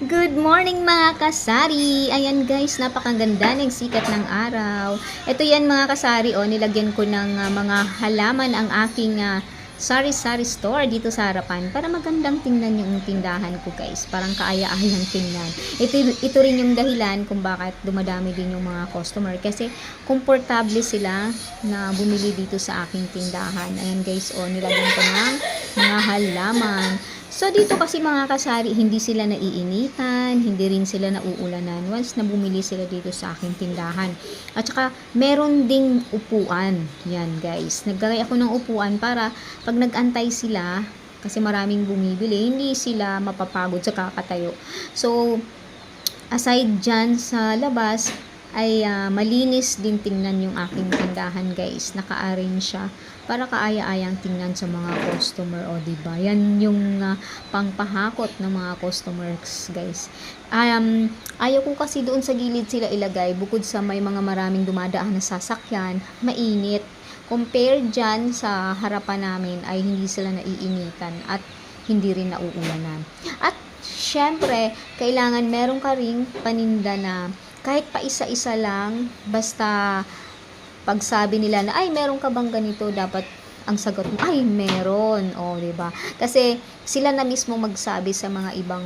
Good morning mga kasari! Ayan guys, napakaganda ng sikat ng araw. Ito yan mga kasari, oh, nilagyan ko ng ah, mga halaman ang aking ah, sari-sari store dito sa harapan para magandang tingnan yung tindahan ko guys. Parang kaaya-ayang tingnan. Ito, ito rin yung dahilan kung bakit dumadami din yung mga customer kasi komportable sila na bumili dito sa aking tindahan. Ayan guys, oh, nilagyan ko ng mga halaman. So, dito kasi mga kasari, hindi sila naiinitan, hindi rin sila nauulanan once na bumili sila dito sa aking tindahan. At saka, meron ding upuan. Yan, guys. Naglagay ako ng upuan para pag nag-antay sila, kasi maraming bumibili, hindi sila mapapagod sa kakatayo. So, aside dyan sa labas, ay ah, malinis din tingnan yung aking tindahan guys. Naka-arrange siya para kaaya-ayang tingnan sa mga customer o di ba? Yan yung ah, pangpahakot ng mga customers guys. Um, ayaw ko kasi doon sa gilid sila ilagay bukod sa may mga maraming dumadaan na sasakyan, mainit. Compare dyan sa harapan namin ay hindi sila naiinitan at hindi rin nauulanan. At syempre, kailangan meron ka ring paninda na kahit pa isa-isa lang, basta pagsabi nila na, ay, meron ka bang ganito, dapat ang sagot mo, ay, meron. O, ba Kasi sila na mismo magsabi sa mga ibang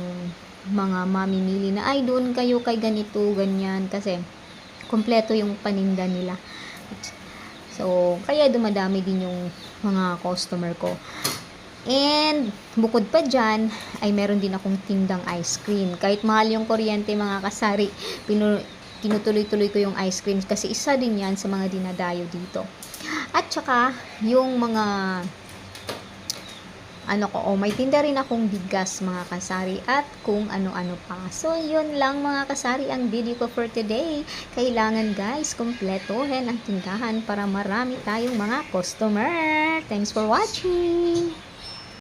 mga mamimili na, ay, doon kayo kay ganito, ganyan. Kasi, kompleto yung paninda nila. So, kaya dumadami din yung mga customer ko. And, bukod pa dyan, ay meron din akong tindang ice cream. Kahit mahal yung kuryente mga kasari, pinu tinutuloy-tuloy ko yung ice cream kasi isa din yan sa mga dinadayo dito. At saka, yung mga ano ko, oh, may tinda rin akong bigas mga kasari at kung ano-ano pa. So, yun lang mga kasari ang video ko for today. Kailangan guys, kompletohin ang tindahan para marami tayong mga customer. Thanks for watching!